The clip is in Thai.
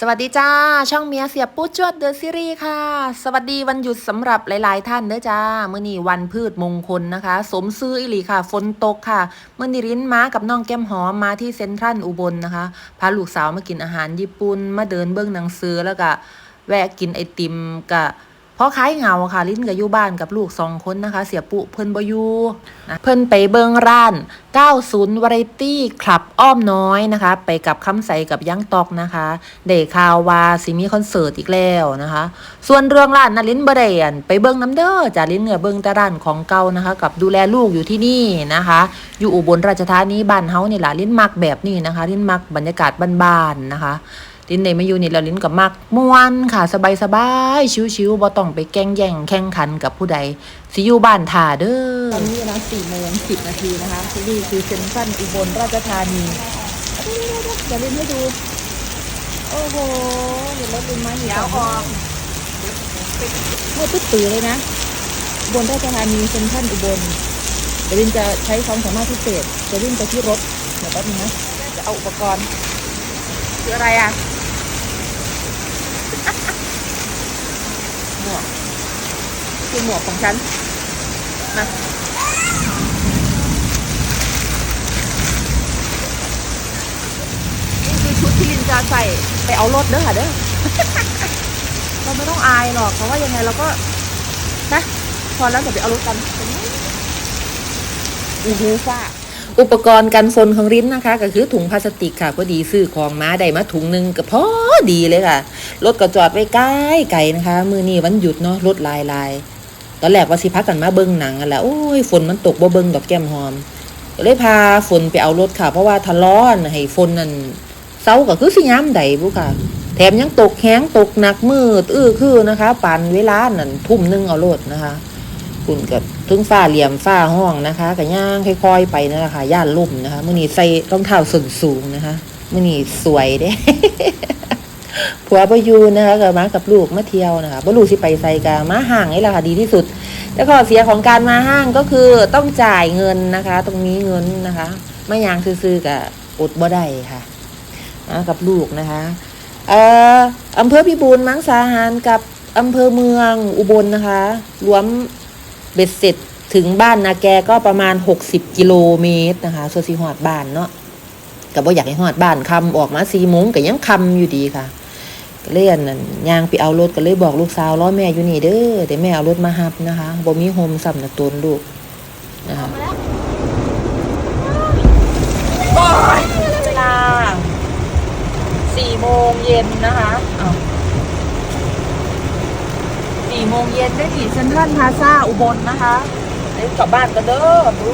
สวัสดีจ้า ช่องเมียเสียปูจวดเดอะซีรีส์ค่ะ สวัสดีวันหยุดสำหรับหลาย ๆ ท่านเด้อจ้าเมื่อนี้วันพืชมงคลนะคะ สมซื้ออิหลีค่ะฝนตกค่ะเมื่อนี้ริ้นม้ากับน้องแก้มหอมมาที่เซ็นทรัลอุบลนะคะพาลูกสาวมากินอาหารญี่ปุ่นมาเดินเบื้องหนังสือแล้วก็แวะกินไอติมกับ พอคล้ายเหงาค่ะ ลิ้นกับอยู่บ้านกับลูกสองคนนะคะ เสียปุเพิ่นบอยูนะเพิ่นไปเบิงร้าน 90 Variety คลับอ้อมน้อยนะคะ ไปกับคำใสกับยังตอกนะคะเดข่าววาสิมีคอนเสิร์ตอีกแล้วนะคะ ส่วนเรื่องร้านนะลิ้นบเดอันไปเบิงน้ำเด้อจากลิ้นเนี่ยเบิงต่ร้านของเก่านะคะ กับดูแลลูกอยู่ที่นี่นะคะ อยู่อุบลราชธานีบ้านเฮานี่แหละลิ้นมักแบบนี้นะคะ ลิ้นมักบรรยากาศบ้านๆนะคะ ลิ้นในมาอยู่นี่แล้วลิ้นกับมักม่วนค่ะ สบายสบายชิวๆบ่ต้องไปแกล้งแย่งแข่งขันกับผู้ใดสิอยู่บ้านท่าเด้อตอนนี้เวลาสี่โมงสิบนาทีนะคะที่นี่คือเซนทรัลอุบลราชธานีเดี๋ยวล่นให้ดู โอ้โหเดี๋ยวรถลินมาอยู่สองคนเมื่อปึ๊ดตื่เลยนะบลราชธานีเซนทรัลอุบลเดี๋ยวลินจะใช้ความสามารถพิเศษจะวิ่งไปที่รถเดี๋ยวแป๊บนึงนะจะเอาอุปกรณ์คืออะไรอะ หมวกคือหมวกของฉัน มานี่คือชุดที่ลินจะใส่ไปเอารถเด้อค่ะเด้อ เราไม่ต้องอายหรอก เพราะว่ายังไงเราก็นะพอแล้วจะไปเอารถกันอูหูฟ้า อุปกรณ์กันฝนของลิ้นนะคะ ก็คือถุงพลาสติกค่ะพอดีซื้อของมาได้มาถุงหนึงก็พอดีเลยค่ะ รถก็จอดไว้ใกล้ไก่นะคะ มือนี้วันหยุดเนาะรถลายลายตอนแรกว่าสิพักกันมาเบิ้งหนังกันแหละโอ้ยฝนมันตกบ่เบิ้งดอกแก้มหอมก็เลยพาฝนไปเอารถค่ะ เพราะว่าทะเลาะให้ฝนนั่นเซาก็คือสิย้ำใดบุค่ะ แถมยังตกแห้งตกหนักมืดอื้อคือนะคะปานเวลานั่นทุ่มนึงเอารถนะคะ คุณกับ ทึงฟ้าเหลี่ยมฟ้าห้องนะคะกับย่างค่อยๆไปนั่นแหละค่ะย่านลุ่มนะคะมื่อนี้ใส่รองเท้าส้นสูงนะคะมื่อนี้สวยเด้ผัวประยูนะคะกับมากับลูกมาเที่ยวนะคะบ่รู้สิไปใส่กับมาห่างนี่แหละค่ะดีที่สุดแล้วข้อเสียของการมาห้างก็คือต้องจ่ายเงินนะคะ ตรงนี้เงินนะคะไม่ยางซื้อๆกับอดบ่ได้ค่ะมากับลูกนะคะเอ่ออำเภอพิบูลมังสาหารกับอำเภอเมืองอุบลนะคะ รวม เบ็ดเสร็จถึงบ้านนาแกก็ประมาณ 60 กิโลเมตรนะคะส่วนสีหอดบ้านเนาะก็บ่อยากให้หอดบ้านคำออกมาสี่โมงก็ยังคำอยู่ดีค่ะเลยอันนั่นยางไปเอารถก็เลยบอกลูกสาวล้อแม่อยู่นี่เด้อเดี๋ยวแม่เอารถมาหับนะคะบ่มีโฮมสำนักตนลูกนะคะเวลาสี่โมงเย็นนะคะอ้าว สี่ โมงเย็นได้ที่เซ็นทรัลพาซาอุบลนะคะเดี๋ยวกลับบ้านกันเด้อดู